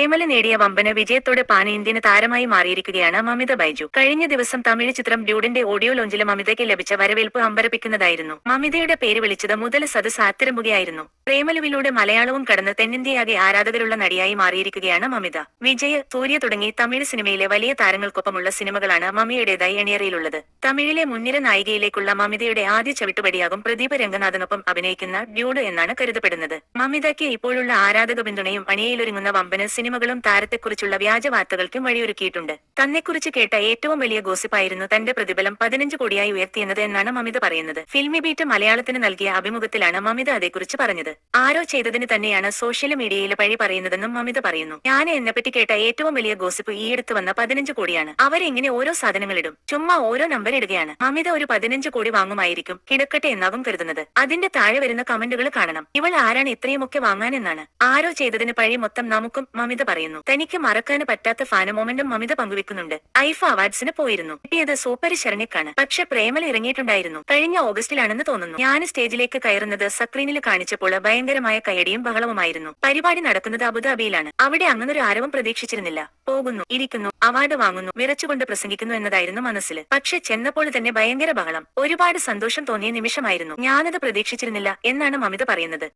പ്രേമല നേടിയ വമ്പന വിജയത്തോടെ pan Indian താരമായി മാറിയിരിക്കുകയാണ് മമിത ബൈജു. കഴിഞ്ഞ ദിവസം തമിഴ് ചിത്രം ഡ്യൂഡിന്റെ ഓഡിയോ ലോഞ്ചിൽ മമിതയ്ക്ക് ലഭിച്ച വരവേൽപ്പ് അമ്പരപ്പിക്കുന്നതായിരുന്നു. മമിതയുടെ പേര് വിളിച്ചത് മുതൽ സദസ് ആത്തിരമ്പുകയായിരുന്നു. പ്രേമലുവിലൂടെ മലയാളവും കടന്ന് തെന്നിന്ത്യയാകെ ആരാധകരുള്ള നടിയായി മാറിയിരിക്കുകയാണ് മമിത. വിജയ് സൂര്യ തുടങ്ങി തമിഴ് സിനിമയിലെ വലിയ താരങ്ങൾക്കൊപ്പമുള്ള സിനിമകളാണ് മമിയുടേതായി എണിയറയിലുള്ളത് തമിഴിലെ മുൻനിര നായികയിലേക്കുള്ള മമിതയുടെ ആദ്യ ചവിട്ടുപടിയാകും പ്രദീപ രംഗനാഥനൊപ്പം അഭിനയിക്കുന്ന ഡ്യൂഡ് എന്നാണ് കരുതപ്പെടുന്നത്. മമിതയ്ക്ക് ഇപ്പോഴുള്ള ആരാധക പിന്തുണയും അണിയയിലൊരുങ്ങുന്ന വമ്പന് സിനിമകളും താരത്തെക്കുറിച്ചുള്ള വ്യാജ വാർത്തകൾക്കും വഴിയൊരുക്കിയിട്ടുണ്ട്. തന്നെക്കുറിച്ച് കേട്ട ഏറ്റവും വലിയ ഗോസിപ്പായിരുന്നു തന്റെ പ്രതിഫലം പതിനഞ്ച് കോടിയായി ഉയർത്തിയെന്നത് എന്നാണ് മമിത പറയുന്നത്. ഫിൽമി ബീറ്റ് മലയാളത്തിന് നൽകിയ അഭിമുഖത്തിലാണ് മമിത അതേക്കുറിച്ച് പറഞ്ഞത്. ആരോ ചെയ്തതിന് തന്നെയാണ് സോഷ്യൽ മീഡിയയിൽ പഴി പറയുന്നതെന്നും മമിത പറയുന്നു. ഞാൻ എന്നെപ്പറ്റി കേട്ട ഏറ്റവും വലിയ ഗോസിപ്പ് ഈയടുത്ത് വന്ന പതിനഞ്ച് കോടിയാണ്. അവരെങ്ങനെ ഓരോ സാധനങ്ങൾ ഇടും ചുമ്മാ ഓരോ നമ്പർ ഇടുകയാണ്. മമിത ഒരു പതിനഞ്ച് കോടി വാങ്ങുമായിരിക്കും. കിടക്കട്ടെ എന്നാകും കരുതുന്നത്. അതിന്റെ താഴെ വരുന്ന കമന്റുകൾ കാണണം. ഇവൾ ആരാണ് ഇത്രയുമൊക്കെ വാങ്ങാനെന്നാണ്. ആരോ ചെയ്തതിന് പഴി മൊത്തം നമുക്കും മമിത പറയുന്നു. തനിക്ക് മറക്കാൻ പറ്റാത്ത ഫാന മൊമെന്റും മമിത പങ്കുവെക്കുന്നുണ്ട്. ഐഫ അവാർഡ്സിന് പോയിരുന്നു. കിട്ടിയത് സൂപ്പർ ശരണിക്കാണ് പക്ഷെ പ്രേമൽ ഇറങ്ങിയിട്ടുണ്ടായിരുന്നു. കഴിഞ്ഞ ഓഗസ്റ്റിലാണെന്ന് തോന്നുന്നു. ഞാൻ സ്റ്റേജിലേക്ക് കയറുന്നത് സക്രീനിൽ കാണിച്ചപ്പോൾ ഭയങ്കരമായ കയ്യടിയും ബഹളവുമായിരുന്നു. പരിപാടി നടക്കുന്നത് അബുദാബിയിലാണ്. അവിടെ അങ്ങനൊരു ആരവം പ്രതീക്ഷിച്ചിരുന്നില്ല. പോകുന്നു ഇരിക്കുന്നു അവാർഡ് വാങ്ങുന്നു വിറച്ചുകൊണ്ട് പ്രസംഗിക്കുന്നു എന്നതായിരുന്നു മനസ്സിൽ പക്ഷെ ചെന്നപ്പോൾ തന്നെ ഭയങ്കര ബഹളം. ഒരുപാട് സന്തോഷം തോന്നിയ നിമിഷമായിരുന്നു. ഞാനത് പ്രതീക്ഷിച്ചിരുന്നില്ല എന്നാണ് മമിത പറയുന്നത്.